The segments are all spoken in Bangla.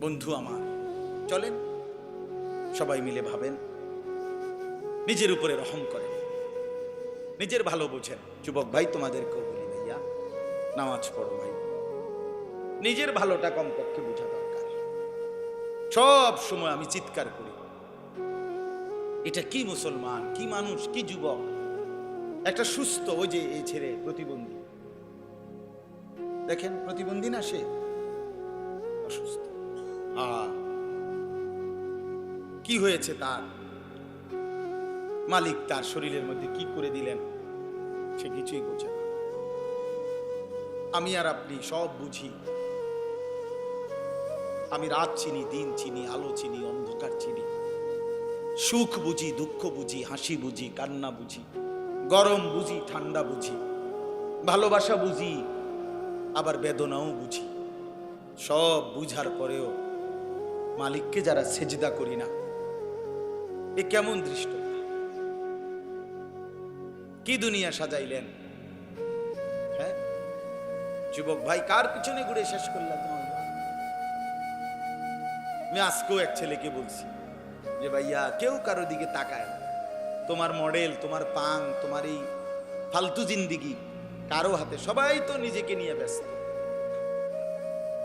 বন্ধু আমার। চলেন, সবাই মিলে ভাবেন। নিজের উপরে রহম করেন। নিজের ভালো বোঝেন। যুবক ভাই তোমাদেরকেও বলি ভাইয়া নামাজ পড়ো ভাই। নিজের ভালোটা কমপক্ষে বোঝা দরকার। সব সময় আমি চিৎকার করি। এটা কি মুসলমান, কি মানুষ, কি যুবক? একটা সুস্থ ওই যে এই ছেড়ে প্রতিবন্ধী। দেখেন, প্রতিবন্ধী না সে? অসুস্থ। কি হয়েছে তার? মালিক তার শরীরের মধ্যে কি করে দিলেন? সে কিছুই বোঝে না। আমি আর আপনি সব বুঝি। আমি রাত চিনি, দিন চিনি, আলো চিনি, অন্ধকার চিনি। সুখ বুঝি, দুঃখ বুঝি, হাসি বুঝি, কান্না বুঝি, গরম বুঝি, ঠান্ডা বুঝি, ভালোবাসা বুঝি, আবার বেদনাও বুঝি। সব বুঝার পরেও মালিককে যারা সেজদা করি না। এ কেমন দৃষ্ট? কি দুনিয়া সাজাইলেন? হ্যাঁ? যুবক ভাই, কার পিছনে ঘুরে শেষ করলাম তোমার? আমি আজকেও এক ছেলেকে বলছি যে, ভাইয়া, কেউ কারও দিকে তাকায় তোমার মডেল, তোমার পাং, তোমার এই ফালতু জিন্দিগি, কারও হাতে সবাই তো নিজেকে নিয়ে ব্যস্ত।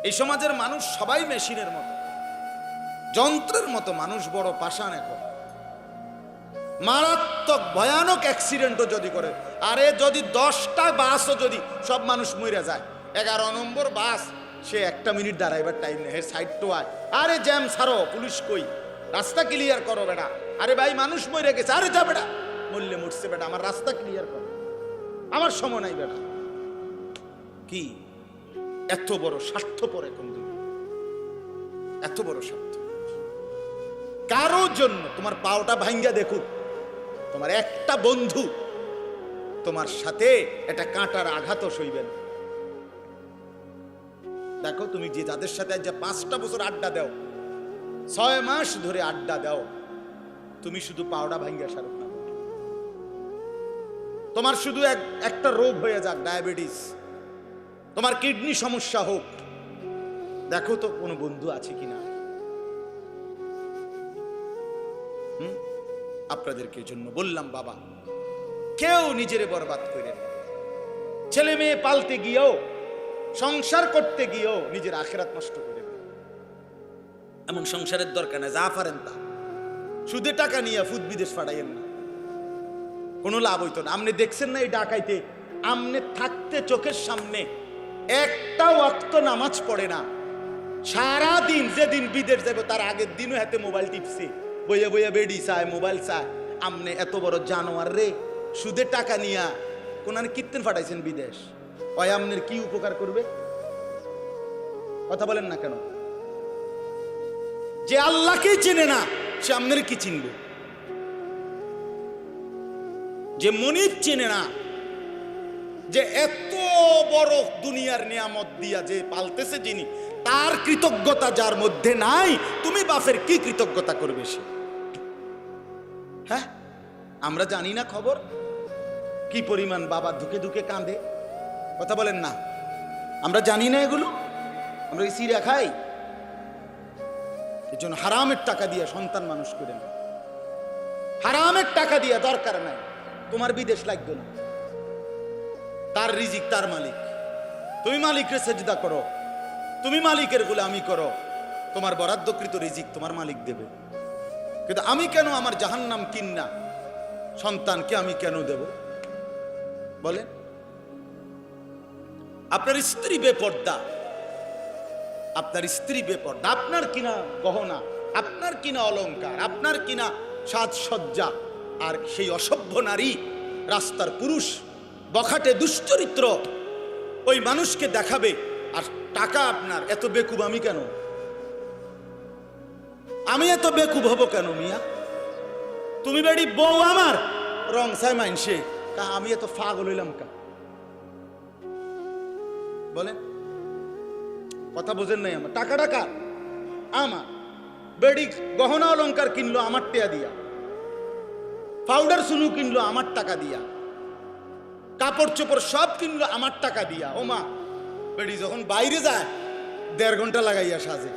এই সমাজের মানুষ সবাই মেশিনের মতো। যন্ত্রের মতো মানুষ বড় পাষাণ এখন। মারাত্মক, ভয়ানক অ্যাক্সিডেন্টও যদি করে, আরে যদি দশটা বাসও যদি সব মানুষ মরে যায়, এগারো নম্বর বাস, সে একটা মিনিট দাঁড়াইবার টাইম নেই সাইড আয়। আরে জ্যাম ছাড়ো, পুলিশ কই? রাস্তা ক্লিয়ার করো বেটা। আরে ভাই, মানুষ মরে গেছে, আরে যা বেটা। মরলে মরছে বেটা, আমার রাস্তা ক্লিয়ার করো। আমার সময় নাই বেটা। কি? এত বড় স্বার্থপর এখন। এত বড় স্বার্থ। কারও জন্য তোমার পাওটা ভাঙ্গা দেখুক তোমার একটা বন্ধু তোমার সাথে একটা কাঁটার আঘাতও সইবে না। দেখো, তুমি যে যাদের সাথে যে পাঁচটা বছর আড্ডা দাও, ছয় মাস ধরে আড্ডা দাও, তুমি শুধু পাওড়া ভাঙ্গা সারো না। তোমার শুধু এক, একটা রোগ হয়ে যাক, ডায়াবেটিস। তোমার কিডনি সমস্যা হোক। দেখো তো কোনো বন্ধু আছে কিনা। আপনাদেরকে জন্য বললাম, বাবা, কেউ নিজেরে বরবাদ করেন ছেলে মেয়ে পালতে গিয়েও, সংসার করতে গিয়েও নিজের আখেরাত নষ্ট করে এমন সংসারের দরকার না যা পারেন তা। সুদে টাকা নিয়ে ফুদ বিদেশ পাঠাইয়েন না। কোনো লাভ হইতো না। আপনি দেখছেন না এই ডাকাইতে? আমনে থাকতে চোখের সামনে একটা ওয়াক্ত নামাজ পড়ে না। সারা দিন যেদিন বিদেশ যাব, তার আগের দিনও হাতে মোবাইল টিপছে। বইয়া বইয়া বেডি চায়, মোবাইল চায়। আমনে এত বড় জানোয়ার রে, সুদে টাকা নিয়া কোন কীর্তন ফাটাইছেন বিদেশ? ওই আমনের কি উপকার করবে? কথা বলেন না কেন? যে আল্লাহকে চেনে না, সে আমনের কি চিনবে? যে মনিব চেনে না, যে এত বড় দুনিয়ার নিয়ামত দিয়া যে পালতেছে যিনি তার কৃতজ্ঞতা যার মধ্যে নাই, তুমি বাপের কি কৃতজ্ঞতা করবে সে? হ্যাঁ? আমরা জানি না খবর। কি পরিমাণ বাবা ধুকে ধুকে কাঁদে? কথা বলেন না। আমরা জানি না এগুলো। আমরা কি সিরিয়া খাই? এর জন্য হারামের টাকা দিয়ে সন্তান মানুষ করে না হারামের টাকা দিয়ে দরকার নাই। তোমার বিদেশ লাগবে না। তার রিজিক তার মালিক। তুমি মালিকের সেজদা করো। তুমি মালিকের গোলামি করো। তোমার বরাদ্দকৃত রিজিক তোমার মালিক দেবে। কিন্তু আমি কেন আমার জাহান্নাম কিন্না? সন্তানকে আমি কেন দেব? বলেন। আপনার স্ত্রী বেপর্দা। আপনার স্ত্রী বেপর্দা। আপনার কিনা গহনা, আপনার কিনা অলংকার, আপনার কিনা সাজসজ্জা। আর সেই অসভ্য নারী, রাস্তার পুরুষ, বখাটে দুশ্চরিত্র, ওই মানুষকে দেখাবে আর টাকা আপনার, এত বেকুব আমি কেন? আমি এত বেকুব হব কেন, মিয়া? তুমি বেড়ি বউ আমার? রং সাই মাইনসে। তা আমি এত ফাগল হইলাম কা বলেন। কথা বোঝেন নাই আমার। টাকা টাকা। আমার। বেডি গহনা অলংকার কিনলো আমার টেয়া দিয়া। পাউডার সুনু কিনলো আমার টাকা দিয়া। কাপড় চোপড় সব কিনলো আমার টাকা দিয়া। ও মা বেডি যখন বাইরে যায়, দেড় ঘণ্টা লাগাইয়া সাজে।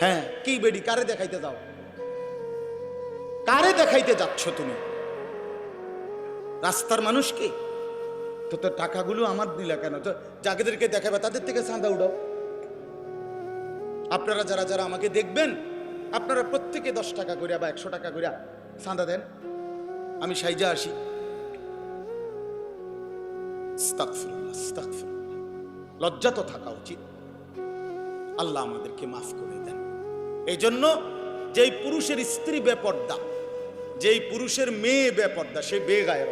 হ্যাঁ কি বেডি, কারে দেখাইতে যাও? কারে দেখাইতে যাচ্ছ তুমি? রাস্তার মানুষকে তো তোর টাকাগুলো আমার দিলা কেন? তো যাদেরকে দেখাবে, তাদের থেকে চাঁদা উঠাও। আপনারা যারা যারা আমাকে দেখবেন, আপনারা প্রত্যেকে দশ টাকা করিয়া বা একশো টাকা করিয়া চাঁদা দেন। আমি সাইজা আসি। লজ্জা তো থাকা উচিত। আল্লাহ আমাদেরকে মাফ করে দেন। এই জন্য যেই পুরুষের স্ত্রী বেপর্দা, যেই পুরুষের মেয়ে বেপর্দা, সে বেগায়ের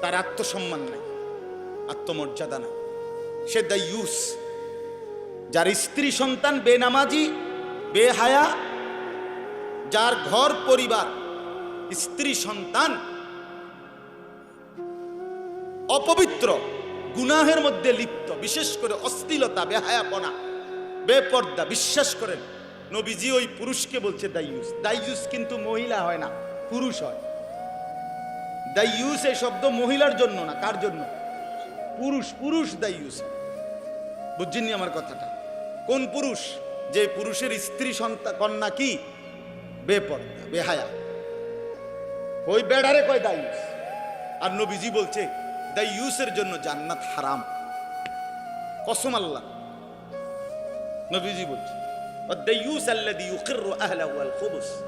তার আত্মসম্মান নাই, আত্মমর্যাদা নাই। সে দ্য ইউস। যার স্ত্রী সন্তান বেনামাজি, বেহায়া, যার ঘর পরিবার, স্ত্রী সন্তান অপবিত্র, গুনাহের মধ্যে লিপ্ত, বিশেষ করে অশ্লীলতা, বেহায়াপনা, বেপর্দা, বিশ্বাস করেন, নবীজি ওই পুরুষকে বলছে দাইয়ুস। দাইয়ুস কিন্তু মহিলা হয় না, পুরুষ হয়। দাইয়ুস এই শব্দ মহিলার জন্য না, কার জন্য? পুরুষ পুরুষ দাইয়ুস। বুঝছেননি আমার কথাটা? কোন পুরুষ? যে পুরুষের স্ত্রী, সন্তান, কন্যা কি? বেপর্দা, বেহায়া। ওই বেড়ারে কয় দাইয়ুস? আর নবীজি বলছে দাইয়ুসের জন্য জান্নাত হারাম। কসম আল্লাহ। নবীজি বলছে দাইয়ুস আল্লাযী ইউকিররু আহলাহু আল খুবুস।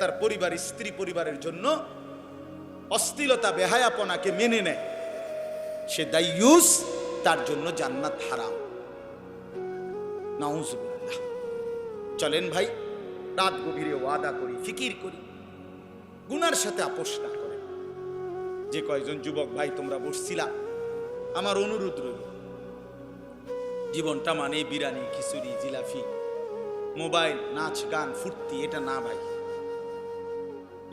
তার পরিবার, স্ত্রী পরিবারের জন্য অশ্লীলতা, বেহায়াপনাকে মেনে নেয়। সে দাইয়ুস তার জন্য জান্নাত হারাম। নাউজুবিল্লাহ। চলেন ভাই, রাত গভীরে ওয়াদা করি, ফিকির করি। গুনার সাথে আপোষ না। যে কয়জন যুবক ভাই তোমরা বসছিলা, আমার অনুরোধ রইল। জীবনটা মানে বিরানি খিচুড়ি জিলাফি মোবাইল, নাচ, গান, ফুর্তি, এটা না ভাই।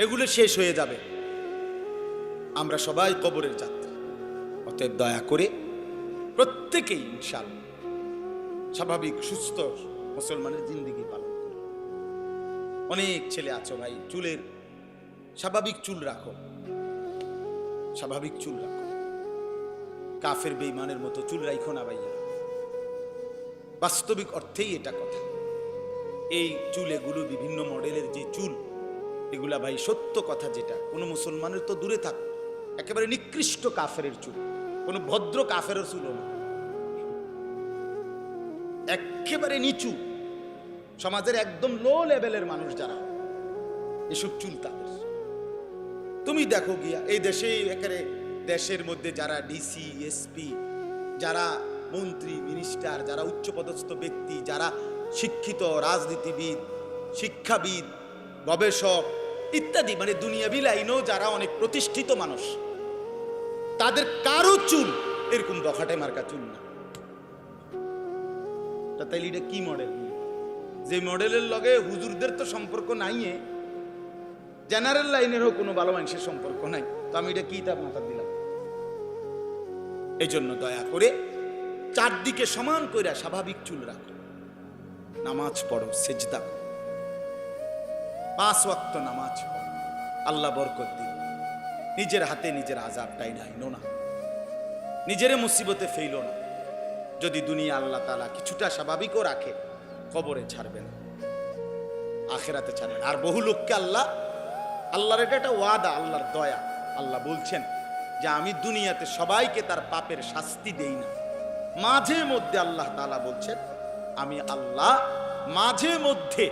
এগুলো শেষ হয়ে যাবে। আমরা সবাই কবরের যাত্রী। অতএব দয়া করে প্রত্যেকেই ইনশাল স্বাভাবিক, সুস্থ মুসলমানের জিন্দিগি পালন করি অনেক ছেলে আছো ভাই, চুলের স্বাভাবিক চুল রাখো। স্বাভাবিক চুল রাখো। কাফের বেইমানের মতো চুল রাখো না ভাইয়া। বাস্তবিক অর্থেই এটা কথা। এই চুল এগুলো বিভিন্ন মডেলের যে চুল, এগুলা ভাই সত্য কথা যেটা। কোনো মুসলমানের তো দূরে থাক, একেবারে নিকৃষ্ট কাফের চুল। কোনো ভদ্র কাফেরও চুল না। একেবারে নিচু। সমাজের একদম লো লেভেলের মানুষ যারা, এসব চুল তাদের। তুমি দেখো গিয়া, এই দেশে একেবারে দেশের মধ্যে যারা ডিসি এসপি যারা মন্ত্রী মিনিস্টার যারা উচ্চপদস্থ ব্যক্তি, যারা শিক্ষিত রাজনীতিবিদ, শিক্ষাবিদ, গবেষক ইত্যাদি মানে দুনিয়াবি লাইনেও যারা অনেক প্রতিষ্ঠিত মানুষ, তাদের কারও চুল এরকম বখাটে মার্কা চুল না। তা তাইলে এটা কি মডেল যে মডেলের লগে হুজুরদের তো সম্পর্ক নাই জেনারেল লাইনেরও কোনো ভালো মানুষের সম্পর্ক নাই। তো আমি এটা কি তার মাথা দিলাম? এই জন্য দয়া করে চারদিকে সমান কইরা স্বাভাবিক চুল রাখো। নামাজ পড়ো, সেজদা করো। পাঁচ ওয়াক্ত নামাজ পড়ো। আল্লাহ বরকত দিন। নিজের হাতে নিজের আজাবটাই নাইনো না। নিজের মুসিবতে ফেইল না। যদি দুনিয়া আল্লাহ তালা কিছুটা স্বাভাবিকও রাখে, কবরে ছাড়বে না। আখেরাতে ছাড়বে আর বহু লোককে আল্লাহ আল্লাহর এটা একটা ওয়াদা, আল্লাহর দয়া। আল্লাহ বলছেন যে আমি দুনিয়াতে সবাইকে তার পাপের শাস্তি দেই না। মাঝে মধ্যে আল্লাহ তালা বলছেন, আমি আল্লাহ মাঝে মধ্যে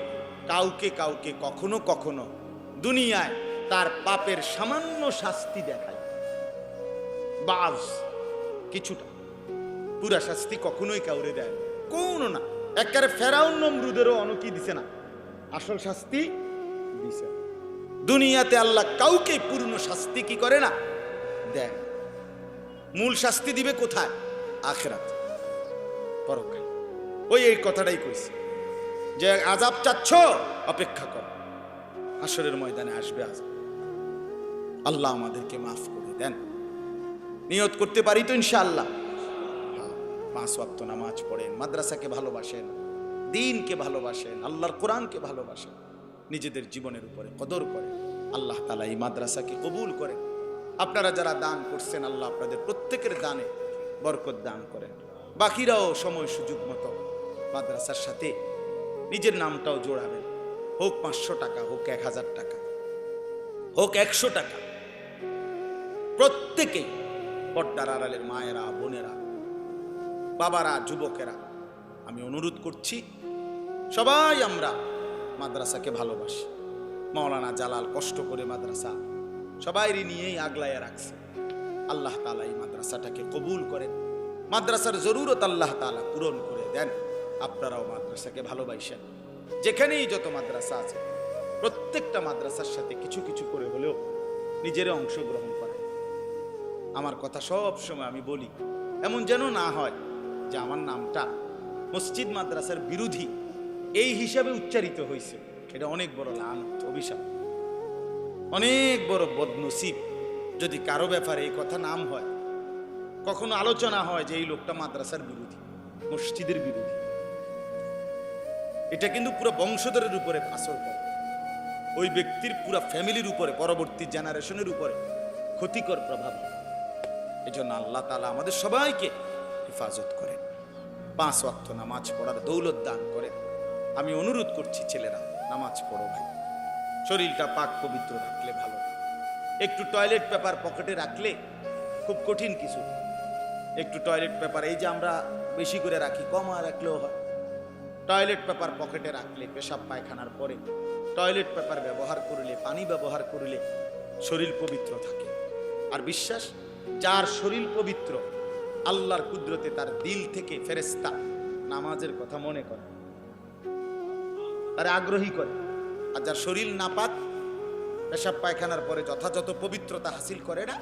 কাউকে কাউকে কখনো কখনো দুনিয়ায় তার পাপের সামান্য শাস্তি দেখাই। বাজ কিছুটা। পুরা শাস্তি কখনোই কাউরে দেয়। কোনো না। একেবারে ফেরাউন নমরুদেরও অনকি দিছে না। আসল শাস্তি দিছে দুনিয়াতে আল্লাহ কাউকে পূর্ণ শাস্তি কি করে না? দেয় না। মূল শাস্তি দিবে কোথায়? আখেরাত। পরকাল। ওই এই কথাটাই কইছে। যে আজাব চাচ্ছ অপেক্ষা কর। আসরের ময়দানে আসবে আজাব আল্লাহ আমাদেরকে মাফ করে দেন। নিয়ত করতে পারি তো ইনশাআল্লাহ। হ্যাঁ, পাঁচ ওয়াক্ত নামাজ পড়েন মাদ্রাসাকে ভালোবাসেন দিনকে ভালোবাসেন আল্লাহর কোরআনকে ভালোবাসেন। নিজেদের জীবনের উপরে, কদর করে। আল্লাহ তালা এই মাদ্রাসাকে কবুল করেন। আপনারা যারা দান করছেন, আল্লাহ আপনাদের প্রত্যেকের দানে বরকত দান করেন। বাকিরাও সময় সুযোগ মতো মাদ্রাসার সাথে নিজের নামটাও জোড়াবেন। হোক পাঁচশো টাকা, হোক এক হাজার টাকা, হোক একশো টাকা। প্রত্যেকেই পর্দার আড়ালের মায়েরা, বোনেরা, বাবারা, যুবকেরা, আমি অনুরোধ করছি, সবাই আমরা মাদ্রাসাকে ভালোবাসি। মাওলানা জালাল কষ্ট করে মাদ্রাসা সবাইরই নিয়েই আগলাইয়া রাখছে। আল্লাহ তালা এই মাদ্রাসাটাকে কবুল করেন। মাদ্রাসার জরুরত আল্লাহ তালা পূরণ করে দেন। আপনারাও মাদ্রাসাকে ভালোবাসেন। যেখানেই যত মাদ্রাসা আছে, প্রত্যেকটা মাদ্রাসার সাথে কিছু কিছু করে হলেও নিজের অংশগ্রহণ করেন। আমার কথা সব সময় আমি বলি, এমন যেন না হয় যে আমার নামটা মসজিদ মাদ্রাসার বিরোধী এই হিসাবে উচ্চারিত হয়েছে। এটা অনেক বড় লানত, অভিশাপ। অনেক বড় বদনসিব যদি কারও ব্যাপারে এই কথা নাম হয়। কখনো আলোচনা হয় যে এই লোকটা মাদ্রাসার বিরোধী, মসজিদের বিরোধী। এটা কিন্তু পুরো বংশধরের উপরে আসর করে। ওই ব্যক্তির পুরো ফ্যামিলির উপরে, পরবর্তী জেনারেশনের উপরে ক্ষতিকর প্রভাব। এই জন্য আল্লাহ তালা আমাদের সবাইকে হেফাজত করেন। পাঁচ ওয়াক্ত নামাজ পড়ার দৌলত দান করেন। আমি অনুরোধ করছি ছেলেরা, নামাজ পড়ো ভাই। শরীরটা পাক পবিত্র রাখলে ভালো। একটু টয়লেট পেপার পকেটে রাখলে খুব কঠিন কিছু একটু টয়লেট পেপার এই যে আমরা বেশি করে রাখি, কম রাখলেও হয়। টয়লেট পেপার পকেটে রাখলে, পেশাব পায়খানার পরে টয়লেট পেপার ব্যবহার করলে, পানি ব্যবহার করলে শরীর পবিত্র থাকে। আর বিশ্বাস, যার শরীর পবিত্র, আল্লাহর কুদরতে তার দিল থেকে ফেরেস্তা নামাজের কথা মনে করে। তার আগ্রহী করে। আর যার শরীর নাপাক, পেশাব পায়খানার পরে যথাযথ পবিত্রতা হাসিল করে না,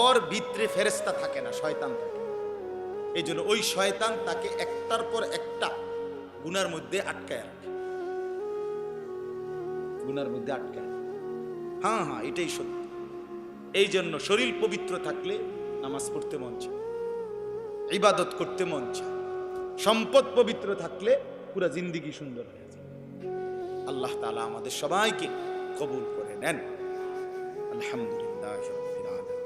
ওর ভিতরে ফেরেস্তা থাকে না, শয়তান থাকে। এই জন্য ওই শয়তান তাকে একটার পর একটা গুনার মধ্যে আটকায় রাখে। গুনার মধ্যে আটকায়। হ্যাঁ হ্যাঁ এটাই সত্যি। এই জন্য শরীর পবিত্র থাকলে নামাজ পড়তে মন চায়, ইবাদত করতে মন চায়। সম্পদ পবিত্র থাকলে পুরা জিন্দিগি সুন্দর হয়ে। আল্লাহ তাআলা আমাদের সবাইকে কবুল করে নেন আলহামদুলিল্লাহ রাব্বিল আলামিন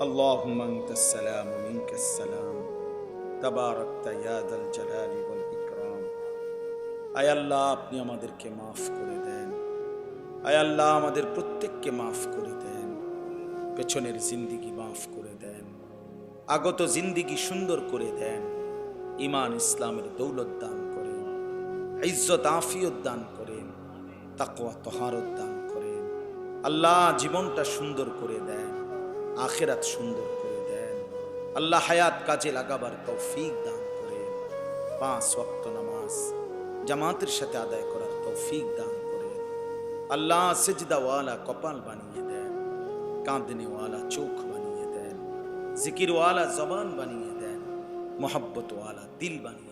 اللهم انت السلام ومنك السلام تباركت يا ذا الجلال والاكرام আয় আল্লাহ আপনি আমাদেরকে মাফ করে দেন আয় আল্লাহ আমাদের প্রত্যেককে মাফ করে দেন পেছনের জিন্দিগি মাফ করে দেন আগত জিন্দিগি সুন্দর করে দেন ইমান ইসলামের দৌলত দান করেন ইজ্জত, আফিয়ত দান করেন, তাকওয়া, তহারত দান করেন। আল্লাহ জীবনটা সুন্দর করে দেন, আখেরাত সুন্দর করে দেন। আল্লাহ হায়াত কাজে লাগাবার তৌফিক দান করেন। পাঁচ ওয়াক্ত নামাজ জামাতের সাথে আদায় করার তৌফিক দান করেন। আল্লাহ সেজদাওয়ালা কপাল বানিয়ে দেন, কাঁদনেওয়ালা চোখ বানিয়ে দেন, জিকিরওয়ালা জবান বানিয়ে দেন, মোহাব্বতওয়ালা দিল বানিয়ে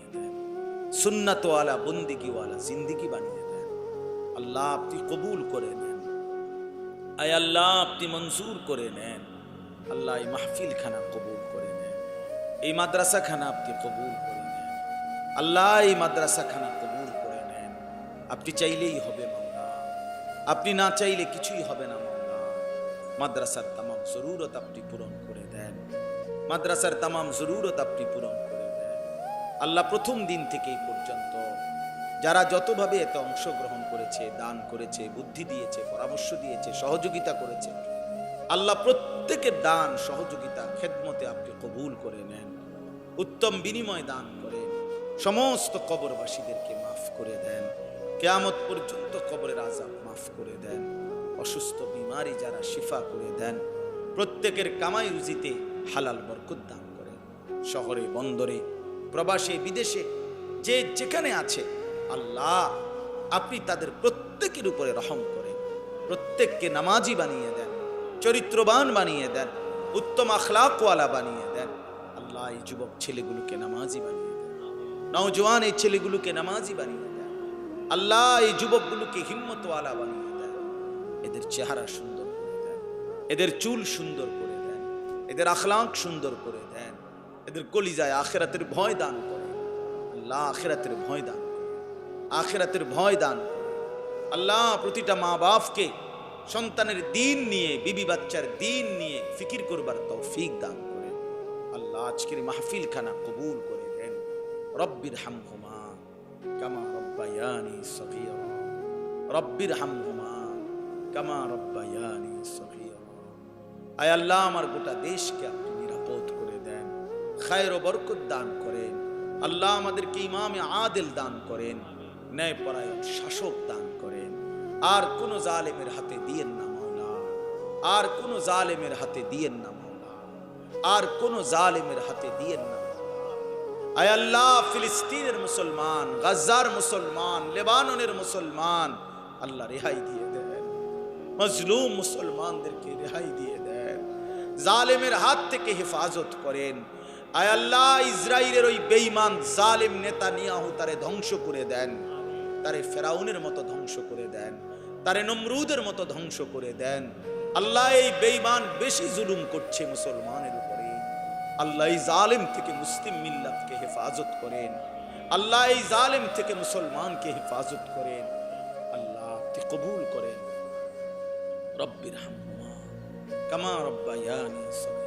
সুন্নাতওয়ালা, বন্দিগিওয়ালা, জিন্দিগি বানিয়ে দেন। আল্লাহ আপনি কবুল করে নেন। আয় আল্লাহ আপনি মঞ্জুর করে নেন। আল্লাহ এই মাহফিল খানা কবুল করে নেন। এই মাদ্রাসা খানা আপনি কবুল করে নেন। আল্লাহ এই মাদ্রাসা খানা কবুল করে নেন। আপনি চাইলেই হবে মাওলা। আপনি না চাইলে কিছুই হবে না মাওলা। মাদ্রাসার তামাম জরুরত আপনি পূরণ করে দেন। মাদ্রাসার তামাম জরুরত আপনি পূরণ আল্লাহ প্রথম দিন থেকে এই পর্যন্ত যারা যতভাবে এতে অংশগ্রহণ করেছে, দান করেছে, বুদ্ধি দিয়েছে, পরামর্শ দিয়েছে, সহযোগিতা করেছে, আল্লাহ প্রত্যেকের দান, সহযোগিতা, খেদমতে আপনি কবুল করে নেন, উত্তম বিনিময় দান করে, সমস্ত কবরবাসীদেরকে মাফ করে দেন, কেয়ামত পর্যন্ত কবরের আজাব মাফ করে দেন, অসুস্থ, বিমারি যারা শিফা করে দেন, প্রত্যেকের কামাই রুজিতে হালাল বরকত করেন, শহরে, বন্দরে প্রবাসে, বিদেশে, যে যেখানে আছে, আল্লাহ আপনি তাদের প্রত্যেকের উপরে রহম করেন। প্রত্যেককে নামাজি বানিয়ে দেন, চরিত্রবান বানিয়ে দেন, উত্তম আখলাকওয়ালা বানিয়ে দেন। আল্লাহ এই যুবক ছেলেগুলোকে নামাজি বানিয়ে দেন। নওজোয়ান এই ছেলেগুলোকে নামাজি বানিয়ে দেন। আল্লাহ এই যুবকগুলোকে হিম্মতওয়ালা বানিয়ে দেন। এদের চেহারা সুন্দর করে দেন। এদের চুল সুন্দর করে দেন। এদের আখলাক সুন্দর করে দেন। এদের কলিজায় আখেরাতের ভয় দান করেন আল্লাহ আখেরাতের ভয় দান আখেরাতের ভয় দান আল্লাহ প্রতিটা মা বাপকে সন্তানের দিন নিয়ে, বিবি বাচ্চার দিন নিয়ে ফিকির করবার তৌফিক দান করেন আল্লাহ আজকের মাহফিল খানা কবুল করে দেন রব্বির হামহুমা কামা রব্বায়ানি সগীরা। রব্বির হামহুমা কামা রব্বায়ানি সগীরা। আয় আল্লাহ, আমার গোটা দেশকে খায়ের ও বরকত দান করেন। আল্লাহ আমাদেরকে ইমামে আদেল দান করেন, ন্যায়পরায়ণ শাসক দান করেন। আর কোন জালেমের হাতে দিয়েন না মাওলা, আর কোন জালেমের হাতে দিয়েন না মাওলা, আর কোন জালেমের হাতে দিয়েন না আয় আল্লাহ, ফিলিস্তিনের মুসলমান গাজার মুসলমান, লেবাননের মুসলমান, আল্লাহ রেহাই দিয়ে দেন। মজলুম মুসলমানদেরকে রেহাই দিয়ে দেন। জালেমের হাত থেকে হেফাজত করেন। আয় আল্লাহ ইসরায়েলের ওই বেঈমান জালেম নেতা নিয়াহু তারে ধ্বংস করে দেন। তারে ফেরাউনের মতো ধ্বংস করে দেন। তারে নমরুদের মতো ধ্বংস করে দেন। আল্লাহ এই বেঈমান বেশি জুলুম করছে মুসলমানের উপরে। আল্লাহ এই জালেম থেকে মুসলিম মিল্লাতকে হেফাজত করেন। আল্লাহ এই জালেম থেকে মুসলমানকে হেফাজত করেন। আল্লাহ আপনি কবুল করেন। রব্বির হামহুমা কামা রব্বায়ানি সগীরা।